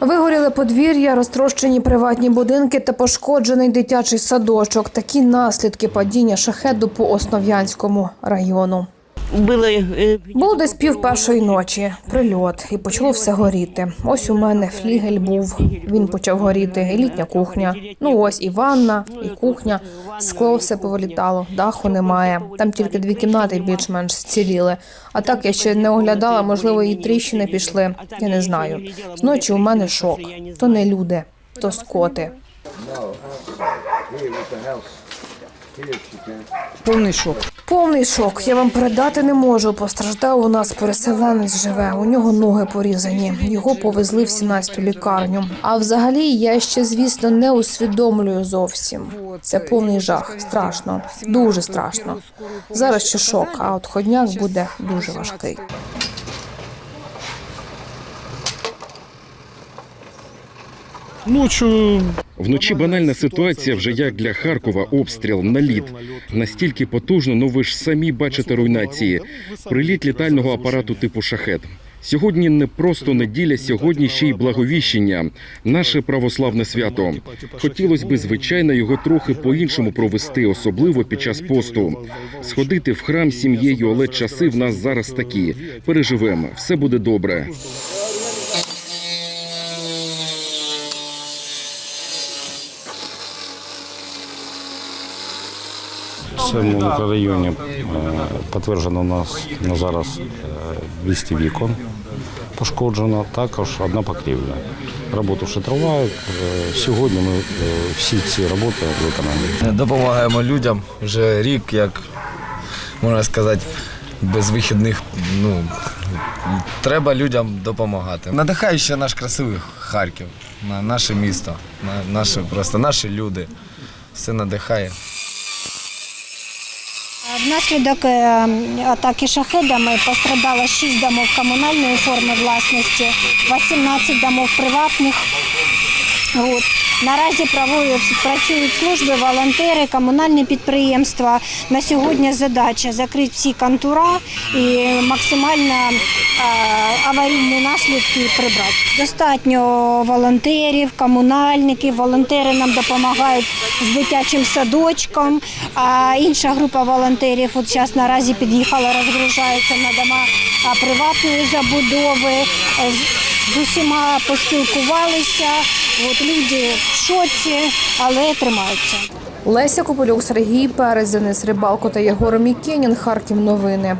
Вигоріли подвір'я, розтрощені приватні будинки та пошкоджений дитячий садочок. Такі наслідки падіння шахеду по Основ'янському району. Было э, Було десь пів першої ночі. Прильот, і почало все горіти. Ось у мене флігель був. Він почав горіти. І літня кухня. Ну ось і ванна, і кухня. Скло все повилітало, даху немає. Там тільки дві кімнати більш-менш зціліли. А так я ще не оглядала, можливо, і тріщини пішли. Я не знаю. Зночі у мене шок. То не люди, то скоти. Повний шок. Повний шок. Я вам передати не можу. Постраждав у нас переселенець живе. У нього ноги порізані. Його повезли в 17-ту лікарню. А взагалі я ще, звісно, не усвідомлюю зовсім. Це повний жах. Страшно, дуже страшно. Зараз ще шок, а от ходняк буде дуже важкий. Ночью Вночі банальна ситуація вже як для Харкова обстріл, наліт. Настільки потужно, ну ви ж самі бачите руйнації. Приліт літального апарату типу шахет. Сьогодні не просто неділя, сьогодні ще й благовіщення, наше православне свято. Хотілося би, звичайно, його трохи по-іншому провести, особливо під час посту. Сходити в храм сім'єю, але часи в нас зараз такі. Переживемо, все буде добре. В цьому мікрорайоні е, підтверджено у нас на зараз е, 200 вікон пошкоджено, також одна покрівля. Роботи ще тривають. Е, Сьогодні ми е, всі ці роботи виконаємо. Допомагаємо людям вже рік, як можна сказати, без вихідних. Ну, треба людям допомагати. Надихає ще наш красивий Харків, на наше місто, на наше, просто наші люди. Все надихає. Внаслідок е, атаки шахедами пострадало 6 домов комунальної форми власності, 18 домов приватних. От. Наразі працюють служби, волонтери, комунальні підприємства. На сьогодні задача закрити всі контура і максимально аварійні наслідки прибрати. Достатньо волонтерів, комунальників. Волонтери нам допомагають з дитячим садочком. А інша група волонтерів от зараз наразі під'їхала, розгружається на дома приватної забудови. Е, з- усіма поспілкувалися. От люди в шоці, але тримаються. Леся Копилюк, Сергій Перець, Денис Рибалко та Єгор Мікенін. Харків новини.